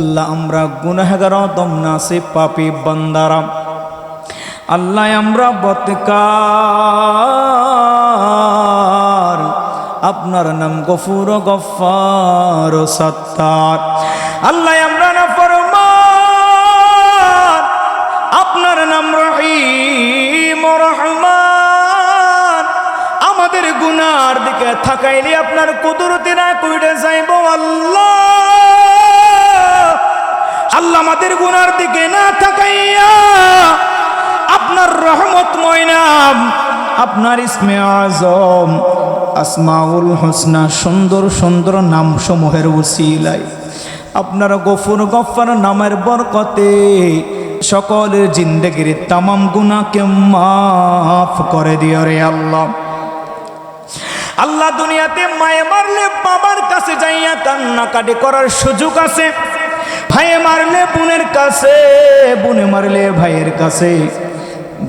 আল্লাহ, আমরা গুনাহগার দম নাসে পাপি বান্দারা। আল্লাহ, আমরা বতকার আপনার নাম গফুর গফার সত্তার। আল্লাহ, আমরা না ফরমান আপনার নাম রহিম রহমান। আমাদের গুনার দিকে থাকাইলে আপনার কুদরতি না কইরে যাইব আল্লাহ। আমাদের গুনার দিকে না থাকাইয়া আপনার রহমতময় নাম আপনার ইসমে আজম, আসমাউল হোসনা সুন্দর সুন্দর নাম সমূহের উসিলাই আপনার গফুর গফার নামের বরকতে সকলের জিন্দগির তামাম গুনাহকে মাফ করে দিও রে আল্লাহ। আল্লাহ দুনিয়াতে মায়ে মারলে বাবার কাছে যাইয়া কান্নাকাটি করার সুযোগ আছে। ভাইয়ে মারলে বোনের কাছে, বোনে মারলে ভাইয়ের কাছে।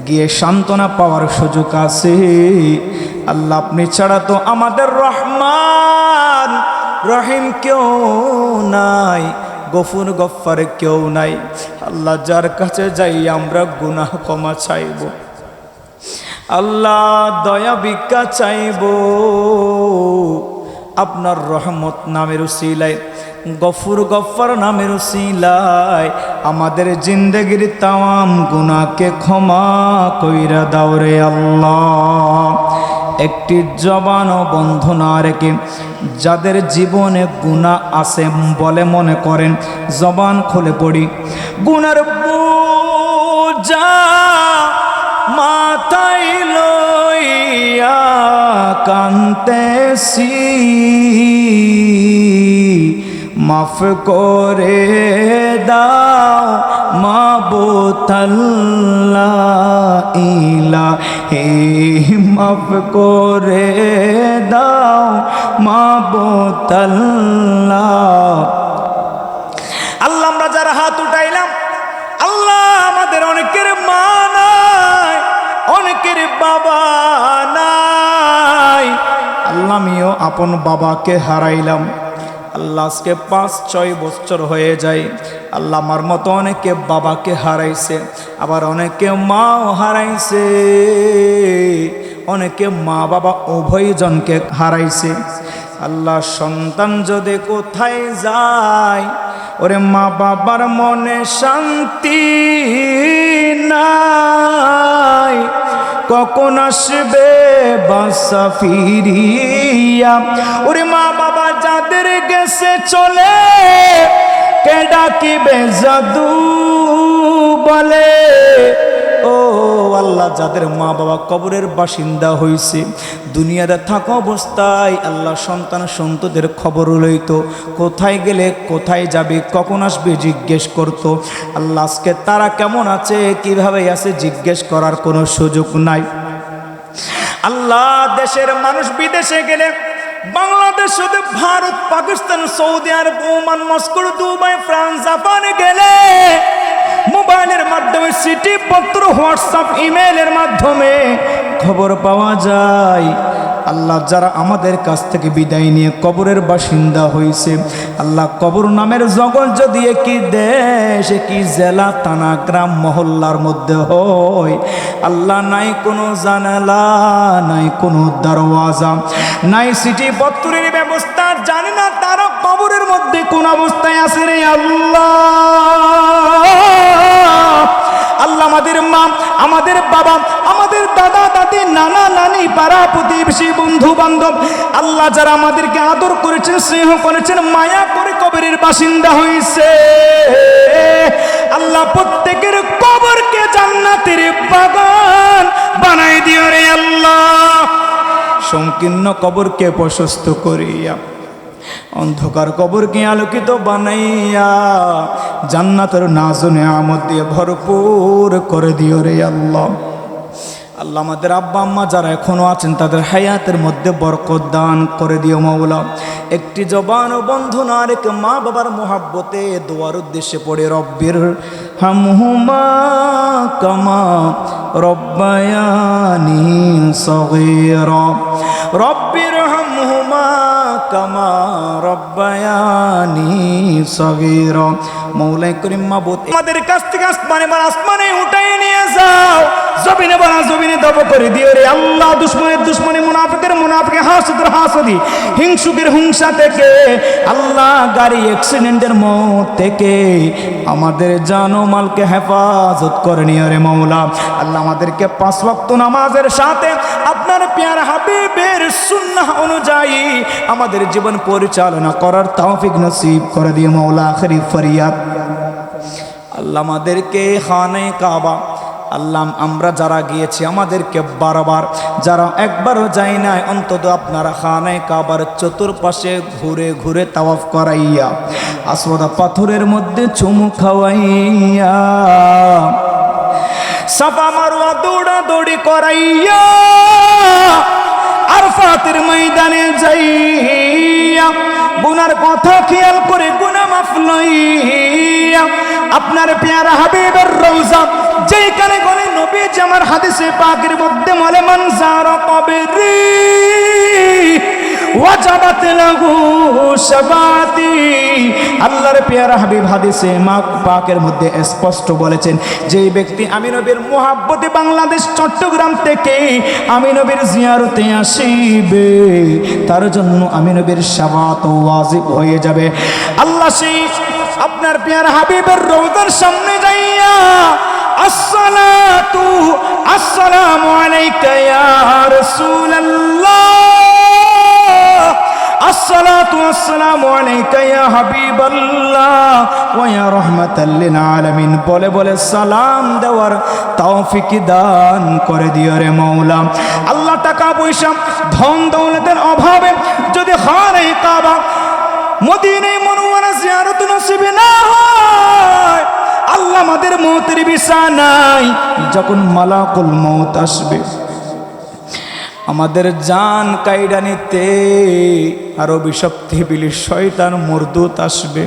গিয়ে সান্ত্বনা পাওয়ার সুযোগ আছে। আল্লাহ আপনি ছাড়া তো আমাদের রহমান, রহিম কেউ নাই, গফুর গফার কেউ নাই। আল্লাহ যার কাছে যাই, আমরা গুনাহ ক্ষমা চাইব। আল্লাহ দয়া ভিক্ষা চাইব। আপনার রহমত নামের উসিলায় গফুর গফার নামের উসিলায় আমাদের জিন্দগির তাম গুনাকে ক্ষমা কইরা দাও রে আল্লাহ। একটি জবান ও বন্ধ না রেখে যাদের জীবনে গুণা আছে বলে মনে করেন, জবান খুলে পড়ি। গুনার বোঝা মাথায় লইয়া কান্তেছি মাফ করে দাও মা বোতাল্লা ইলা হে মাফ করে দাও মা বোতাল্লা আল্লাহ, আমরা যারা হাত উঠাইলাম, আল্লাহ আমাদের অনেকের মা নাই, অনেকের বাবা নাই। আল্লাহ, আমিও আপন বাবাকে হারাইলাম। আল্লাহ আজকে পাঁচ, ছয় বছর হয়ে যায়। আল্লাহ আমার মতো অনেকে বাবাকে হারাইছে, আবার অনেকে মাও হারাইছে। অনেকে মা বাবা উভয়জনকে হারাইছে। আল্লাহ সন্তান যদি কোথায় যায়, ওরে মা বাবার মনে শান্তি নাই। কখন আসবে বাসা ফিরিয়া? ওরে মা বাবা যাদের গেছে চলে কে ডাকিবে জাদু বলে? ও আল্লাহ, যাদের মা বাবা কবরের বাসিন্দা হইছে, দুনিয়াতে থাকা অবস্থায় আল্লাহ সন্তান সন্তদের খবর লইত, কোথায় গেলে কোথায় যাবে, কখন আসবে জিজ্ঞেস করত। আল্লাহ, আজকে তারা কেমন আছে, কীভাবে আছে জিজ্ঞেস করার কোনো সুযোগ নাই। আল্লাহ, দেশের মানুষ বিদেশে গেলে, বাংলাদেশ শুধু Bharat, Pakistan, Saudi Arab, Oman, Moscow, Dubai, France, জাপানে গেলে মোবাইলের মাধ্যমে চিঠি পত্র, হোয়াটসঅ্যাপ ইমেলের মাধ্যমে খবর পাওয়া যায়। আল্লাহ যারা আমাদের কাছ থেকে বিদায় নিয়ে কবরের বাসিন্দা হয়েছে আল্লাহ কবর নামের জগৎ যদি একই দেশ, একই জেলা, থানা, গ্রাম, মহল্লার মধ্যে হয়, আল্লাহ নাই কোনো জানালা, নাই কোনো দরওয়াজা, নাই সিটি পত্রের ব্যবস্থা, জানে না তারা কবরের মধ্যে কোন অবস্থায় আছে আমাদের বাবা, আমাদের দাদা, দাদি, নানা, নানি, পাড়া প্রতিবেশী, বন্ধু বান্ধব, আল্লাহ যারা আমাদেরকে আদর করেছেন, স্নেহ করেছেন, মায়া করে কবরের বাসিন্দা হয়েছে। আল্লাহ প্রত্যেকের কবরকে জান্নাতের বাগান বানাই দিও রে আল্লাহ। সংকীর্ণ কবরকে প্রশস্ত করিয়া অন্ধকার কবরকে আলোকিত বানাইয়া জান্নাতের নাজনে আমদ দিয়ে ভরপুর করে দিও রে আল্লাহ। আল্লাহ আমাদের আব্বা আম্মা যারা এখনও আছেন, তাদের হায়াতের মধ্যে বরকত দান করে দিও মাওলা। একটি জবান ও বন্ধু না রেখে মা বাবার মোহাব্বতে দোয়ার উদ্দেশ্যে পড়ে, রব্বির হামহুমা কামা রব্বায়ানি সগীরা। রব্বির হামহুমা মৌলাই করিম মাবুদ আমাদের কাছ থেকে আসমানে আসমানে উঠাই নিয়ে যাও। জমিনে বানা জমিনে দব করে দিও রে আল্লাহ। দুশ্মনের দুশ্মনী মুনাফিকের মুনাফিকে হাসুদের হাসুদি, হিংসুকের হিংসা থেকে, আল্লাহ গাড়ি অ্যাক্সিডেন্টের মত থেকে আমাদের জানো মালকে হেফাজত করে নিও রে মৌলা আল্লাহ আমাদেরকে পাঁচ ওয়াক্ত নামাজের সাথে আপনার পেয়ার হাবিবের সুন্নাহ অনুযায়ী আমাদের জীবন পরিচালনা করার তৌফিক নসিব করে দিয়ে মৌলা আখরি ফরিয়াদ। আল্লাহ আমাদেরকে খানে কাবা আল্লাহ আমরা যারা গিয়েছি, আমাদেরকে বারবার, যারা একবারও যাই নাই, অন্তত আপনারা খানে কাবার চতুর্পাশে ঘুরে ঘুরে তাওয়াফ করাইয়া, আসওয়াদা পাথরের মধ্যে চুমু খাওয়াইয়া সাফা মারুয়া দৌড়া দৌড়ি করাইয়া, আরফাতের ময়দানে যাইয়া, গুনার কথা খেয়াল করে গুনা মাফ লইয়া, আপনার পেয়ারা হাবিবের রৌজা যেইখানে গলে নবী জামার হাদিসে পাকের মধ্যে মলে মনজার কবেরি ওয়াজাবাত লাহু শাবাতি। আল্লাহর পেয়ারা হাবিব হাদিসে মা পাকের মধ্যে স্পষ্ট বলেছেন, যেই ব্যক্তি আমি নবীর মোহাব্বতে বাংলাদেশ, চট্টগ্রাম থেকে আমি নবীর জিয়ারতে আসিবে, তার জন্য আমি নবীর শাবাত ওয়াজিব হয়ে যাবে। আল্লাহ সেই আপনার পেয়ারা হাবিবের রৌদার সামনে যাইয়া আসসালাতু আসসালামু আলাইকা ইয়া রাসূলুল্লাহ। আসসালাতু আসসালামু আলাইকা ইয়া হাবিবাল্লাহ। ওয়া ইয়া রাহমাতাল লিল আলামিন। বলে বলে, সালাম দেওয়ার তৌফিক দান করে দিও রে মওলা। আল্লাহ টাকা পয়সা, ধন দৌলতের অভাবে যদি হারে কাবা, মদিনায় মনোয়ারা জিয়ারত নসিবে না আমাদের মতের মৌতের বিছানায় যখন মালাকুল মৌত আসবে, আমাদের জান কাইডা নিতে আরও বিষপ্তি বিলি শয়তান মরদুত আসবে।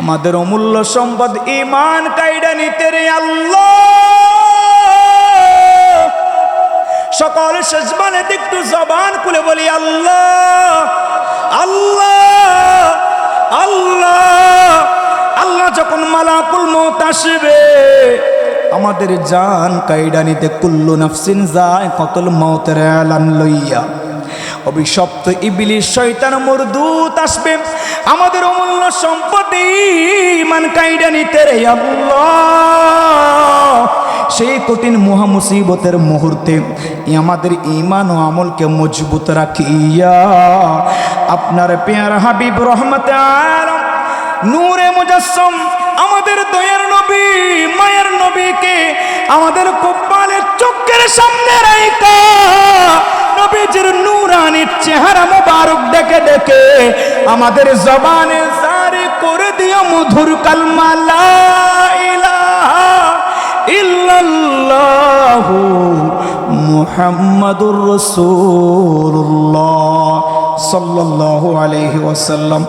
আমাদের অমূল্য সম্পদ ইমান কাইডা নিতে রে আল্লাহ। সকল শেষবানে একটু জবান খুলে বলি, আল্লাহ। আসবে। আমাদের জান কাইডানিতে কুল্লু নাফসিন যায়, কতল মৌতের এলান লইয়া। অভিশপ্ত ইবিলির শয়তান মরদূত আসবে। আমাদের অমূল্য সম্পত্তি মান কাইডানিতে রে সেই কঠিন মহা মুসিবতের মুহূর্তে আমাদের ইমান ও আমলকে মজবুত রাখিয়া, আপনার পেয়ার হাবিব রহমত আলম, নূরে মুজাসম আমাদের দয়ার নবী, মায়ের নবীকে আমাদের কপালের চোখের সামনে নবীজির নূরানির চেহারা মোবারক দেখে দেখে আমাদের জবানে জারি করে দিও মধুর কালমা, লা ইলাহা ইল্লাল্লাহু মুহাম্মাদুর রাসূলুল্লাহ সাল্লাল্লাহু আলাইহি ওয়াসাল্লাম।